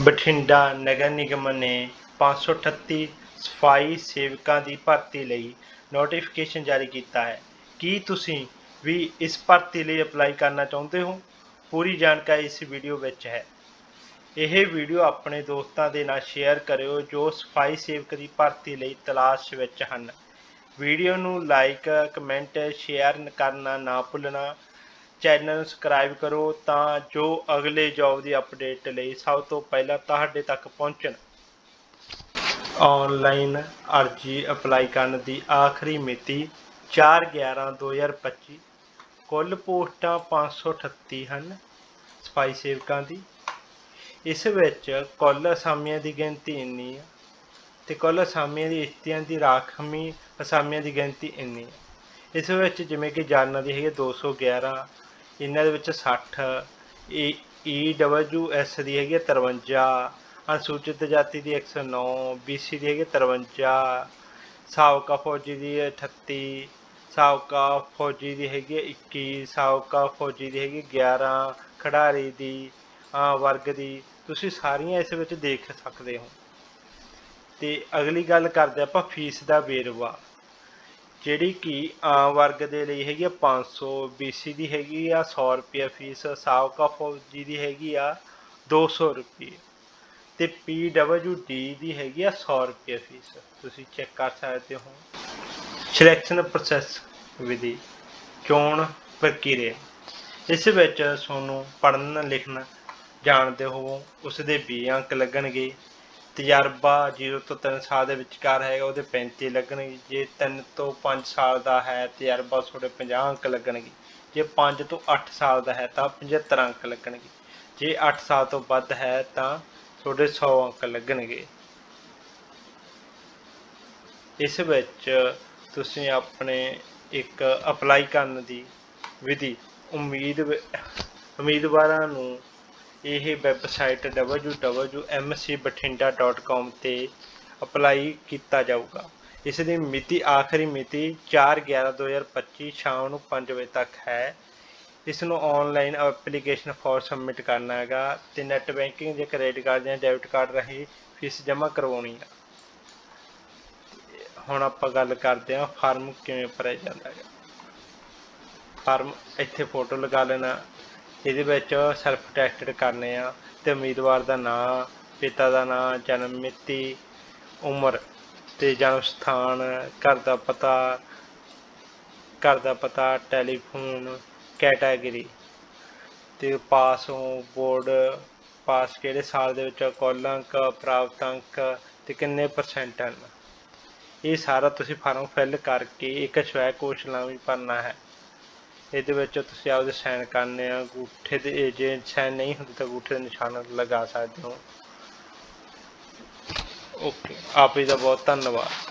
ਬਠਿੰਡਾ ਨਗਰ ਨਿਗਮ ਨੇ 538 ਸਫ਼ਾਈ ਸੇਵਕਾਂ ਦੀ ਭਰਤੀ ਲਈ ਨੋਟੀਫਿਕੇਸ਼ਨ ਜਾਰੀ ਕੀਤਾ ਹੈ। ਕੀ ਤੁਸੀਂ ਵੀ ਇਸ ਭਰਤੀ ਲਈ ਅਪਲਾਈ ਕਰਨਾ ਚਾਹੁੰਦੇ ਹੋ? ਪੂਰੀ ਜਾਣਕਾਰੀ ਇਸ ਵੀਡੀਓ ਵਿੱਚ ਹੈ। ਇਹ ਵੀਡੀਓ ਆਪਣੇ ਦੋਸਤਾਂ ਦੇ ਨਾਲ ਸ਼ੇਅਰ ਕਰਿਓ ਜੋ ਸਫ਼ਾਈ ਸੇਵਕ ਦੀ ਭਰਤੀ ਲਈ ਤਲਾਸ਼ ਵਿੱਚ ਹਨ। ਵੀਡੀਓ ਨੂੰ ਲਾਈਕ ਕਮੈਂਟ ਸ਼ੇਅਰ ਕਰਨਾ ਨਾ ਭੁੱਲਣਾ। ਚੈਨਲ ਨੂੰ ਸਬਸਕ੍ਰਾਈਬ ਕਰੋ ਤਾਂ ਜੋ ਅਗਲੇ ਜੌਬ ਦੀ ਅਪਡੇਟ ਲਈ ਸਭ ਤੋਂ ਪਹਿਲਾਂ ਤੁਹਾਡੇ ਤੱਕ ਪਹੁੰਚਣ। ਆਨਲਾਈਨ ਅਰਜ਼ੀ ਅਪਲਾਈ ਕਰਨ ਦੀ ਆਖਰੀ ਮਿਤੀ 4/11/2025 ਕੁੱਲ ਪੋਸਟਾਂ 538 ਹਨ ਸਫ਼ਾਈ ਸੇਵਕਾਂ ਦੀ। ਇਸ ਵਿੱਚ ਕੁੱਲ ਅਸਾਮੀਆਂ ਦੀ ਗਿਣਤੀ ਇੰਨੀ ਹੈ ਤੇ ਕੁੱਲ ਅਸਾਮੀਆਂ ਦੀ ਇਸਤੀਆਂ ਦੀ ਰਾਖਮੀ ਅਸਾਮੀਆਂ ਦੀ ਗਿਣਤੀ ਇੰਨੀ ਹੈ ਇਸ ਵਿੱਚ ਜਿਵੇਂ ਕਿ ਜਾਨਾਂ ਦੀ ਹੈਗੀ ਹੈ 211 ਇਹਨਾਂ ਦੇ ਵਿੱਚ 60 ਈ ਈ ਡਬਲਯੂ ਐਸ ਦੀ ਹੈਗੀ ਹੈ 53 ਅਨੁਸੂਚਿਤ ਜਾਤੀ ਦੀ 109 ਬੀਸੀ ਦੀ ਹੈਗੀ ਹੈ 53 ਸਾਬਕਾ ਫੌਜੀ ਦੀ ਹੈ 38 ਸਾਬਕਾ ਫੌਜੀ ਦੀ ਹੈਗੀ ਹੈ 21 ਸਾਬਕਾ ਫੌਜੀ ਦੀ ਹੈਗੀ ਹੈ 11 ਖਿਡਾਰੀ ਦੀ ਵਰਗ ਦੀ। ਤੁਸੀਂ ਸਾਰੀਆਂ ਇਸ ਵਿੱਚ ਦੇਖ ਸਕਦੇ ਹੋ। ਤੇ ਅਗਲੀ ਗੱਲ ਕਰਦੇ ਆਪਾਂ ਫੀਸ ਦਾ ਵੇਰਵਾ। ਜਿਹੜੀ ਕਿ ਆਮ ਵਰਗ ਦੇ ਲਈ ਹੈਗੀ ਆ 500 BC ਦੀ ਹੈਗੀ ਆ 100 ਰੁਪਏ ਫੀਸ ਸਾਬਕਾ ਫੌਜੀ ਦੀ ਹੈਗੀ ਆ 200 ਰੁਪਏ ਤੇ PWD ਦੀ ਹੈਗੀ ਆ 100 ਰੁਪਏ ਫੀਸ। ਤੁਸੀਂ ਚੈੱਕ ਕਰ ਸਕਦੇ ਹੋ। ਸਿਲੈਕਸ਼ਨ ਪ੍ਰੋਸੈਸ ਵਿਧੀ, ਚੋਣ ਪ੍ਰਕਿਰਿਆ। ਇਸ ਵਿੱਚ ਤੁਹਾਨੂੰ ਪੜ੍ਹਨ, ਲਿਖਣ, ਜਾਣਦੇ ਹੋ ਉਸ ਦੇ 20 ਅੰਕ ਲੱਗਣਗੇ। ਤਜਰਬਾ 0 ਤੋਂ 3 ਸਾਲ ਦੇ ਵਿਚਕਾਰ ਹੈਗਾ, ਉਹਦੇ 35 ਲੱਗਣਗੇ। ਜੇ 3 ਤੋਂ 5 ਸਾਲ ਦਾ ਹੈ, ਤਜਰਬਾ ਤੁਹਾਡੇ 50 ਅੰਕ ਲੱਗਣਗੇ। ਜੇ 5 ਤੋਂ 8 ਸਾਲ ਦਾ ਹੈ, ਤਾਂ 75 ਅੰਕ ਲੱਗਣਗੇ। ਜੇ 8 ਸਾਲ ਤੋਂ ਵੱਧ ਹੈ, ਤਾਂ ਤੁਹਾਡੇ 100 ਅੰਕ ਲੱਗਣਗੇ। ਇਸ ਵਿੱਚ ਤੁਸੀਂ ਆਪਣੇ ਇੱਕ ਅਪਲਾਈ ਕਰਨ ਦੀ ਵਿਧੀ, ਉਮੀਦ ਉਮੀਦਵਾਰਾਂ ਨੂੰ ਇਹ ਵੈਬਸਾਈਟ www.mcbatinda.com ਤੇ ਅਪਲਾਈ ਕੀਤਾ ਜਾਊਗਾ। ਇਸ ਦੀ ਮਿਤੀ, ਆਖਰੀ ਮਿਤੀ 4/11/2025 ਸ਼ਾਮ ਨੂੰ 5 ਵਜੇ ਤੱਕ ਹੈ। ਇਸ ਨੂੰ ਆਨਲਾਈਨ ਐਪਲੀਕੇਸ਼ਨ ਫਾਰ ਸਬਮਿਟ ਕਰਨਾ ਹੈਗਾ ਤੇ ਨੈਟ ਬੈਂਕਿੰਗ ਜਾਂ ਕ੍ਰੈਡਿਟ ਕਾਰਡ ਜਾਂ ਡੈਬਿਟ ਕਾਰਡ ਰਾਹੀਂ ਫੀਸ ਜਮ੍ਹਾਂ ਕਰਵਾਉਣੀ ਹੈ ਹੁਣ ਆਪਾਂ ਗੱਲ ਕਰਦੇ ਹਾਂ ਫਾਰਮ ਕਿਵੇਂ ਭਰਿਆ ਜਾਂਦਾ ਹੈ ਫਾਰਮ ਇੱਥੇ ਫੋਟੋ ਲਗਾ ਲੈਣਾ। ਇਹਦੇ ਵਿੱਚ ਸੈਲਫ ਟੈਸਟਡ ਕਰਨੇ ਆ ਤੇ ਉਮੀਦਵਾਰ ਦਾ ਨਾਮ ਪਿਤਾ ਦਾ ਨਾਮ ਜਨਮ ਮਿਤੀ, ਉਮਰ ਤੇ ਜਨਮ ਸਥਾਨ, ਘਰ ਦਾ ਪਤਾ, ਘਰ ਦਾ ਪਤਾ ਟੈਲੀਫੋਨ ਕੈਟਾਗਰੀ ਤੇ ਪਾਸ ਹੋ ਬੋਰਡ ਪਾਸ ਕਿਹੜੇ ਸਾਲ ਦੇ ਵਿੱਚ ਕੁੱਲ ਅੰਕ, ਪ੍ਰਾਪਤ ਅੰਕ ਤੇ ਕਿੰਨੇ ਪਰਸੈਂਟ ਹਨ। ਇਹ ਸਾਰਾ ਤੁਸੀਂ ਫਾਰਮ ਫਿਲ ਕਰਕੇ ਇੱਕ ਸਵੈ ਘੋਸ਼ਣਾ ਵੀ ਭਰਨਾ ਹੈ। ਇਹਦੇ ਵਿੱਚ ਤੁਸੀਂ ਆਪਦੇ ਸਾਈਨ ਕਰਨੇ ਆ ਅੰਗੂਠੇ ਦੇ ਜੇ ਸਾਈਨ ਨਹੀਂ ਹੁੰਦੇ ਤਾਂ ਅੰਗੂਠੇ ਦੇ ਨਿਸ਼ਾਨ ਲਗਾ ਸਕਦੇ ਹੋ। ਓਕੇ ਆਪ ਜੀ ਦਾ ਬਹੁਤ ਧੰਨਵਾਦ।